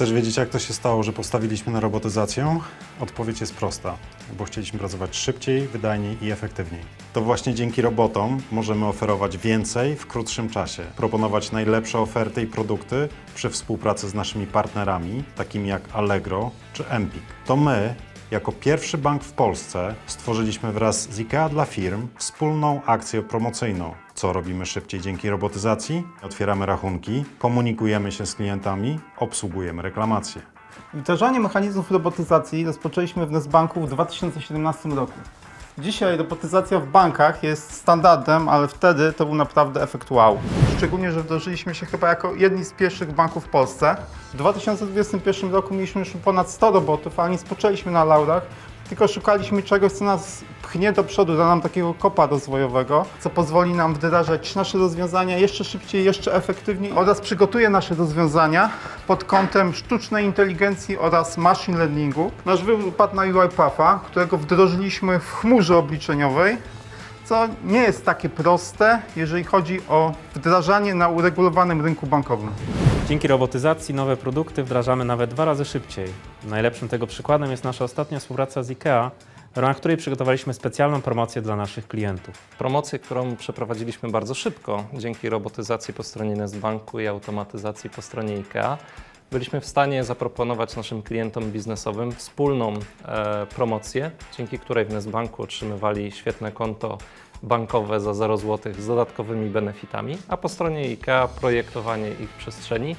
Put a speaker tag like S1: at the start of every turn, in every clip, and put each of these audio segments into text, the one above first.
S1: Chcesz wiedzieć, jak to się stało, że postawiliśmy na robotyzację? Odpowiedź jest prosta, bo chcieliśmy pracować szybciej, wydajniej i efektywniej. To właśnie dzięki robotom możemy oferować więcej w krótszym czasie, proponować najlepsze oferty i produkty przy współpracy z naszymi partnerami, takimi jak Allegro czy Empik. To my, jako pierwszy bank w Polsce stworzyliśmy wraz z IKEA dla firm wspólną akcję promocyjną. Co robimy szybciej dzięki robotyzacji? Otwieramy rachunki, komunikujemy się z klientami, obsługujemy reklamacje.
S2: Wdrażanie mechanizmów robotyzacji rozpoczęliśmy w Nesbanku w 2017 roku. Dzisiaj robotyzacja w bankach jest standardem, ale wtedy to był naprawdę efekt wow. Szczególnie, że wdrożyliśmy się chyba jako jedni z pierwszych banków w Polsce. W 2021 roku mieliśmy już ponad 100 robotów, ale nie spoczęliśmy na laurach, tylko szukaliśmy czegoś, co nas pchnie do przodu, da nam takiego kopa rozwojowego, co pozwoli nam wdrażać nasze rozwiązania jeszcze szybciej, jeszcze efektywniej oraz przygotuje nasze rozwiązania pod kątem sztucznej inteligencji oraz machine learningu. Nasz wybór padł na UiPatha, którego wdrożyliśmy w chmurze obliczeniowej, co nie jest takie proste, jeżeli chodzi o wdrażanie na uregulowanym rynku bankowym.
S3: Dzięki robotyzacji nowe produkty wdrażamy nawet dwa razy szybciej. Najlepszym tego przykładem jest nasza ostatnia współpraca z IKEA, w ramach której przygotowaliśmy specjalną promocję dla naszych klientów.
S4: Promocję, którą przeprowadziliśmy bardzo szybko dzięki robotyzacji po stronie Nestbanku i automatyzacji po stronie IKEA. Byliśmy w stanie zaproponować naszym klientom biznesowym wspólną e, promocję, dzięki której w Nestbanku otrzymywali świetne konto bankowe za 0 zł z dodatkowymi benefitami, a po stronie IKEA projektowanie ich przestrzeni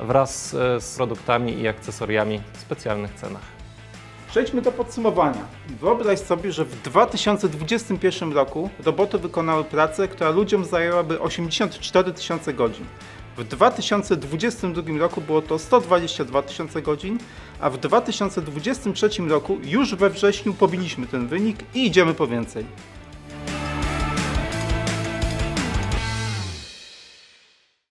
S4: wraz e, z produktami i akcesoriami w specjalnych cenach.
S2: Przejdźmy do podsumowania. Wyobraź sobie, że w 2021 roku roboty wykonały pracę, która ludziom zajęłaby 84 tysiące godzin. W 2022 roku było to 122 tysiące godzin, a w 2023 roku już we wrześniu pobiliśmy ten wynik i idziemy po więcej.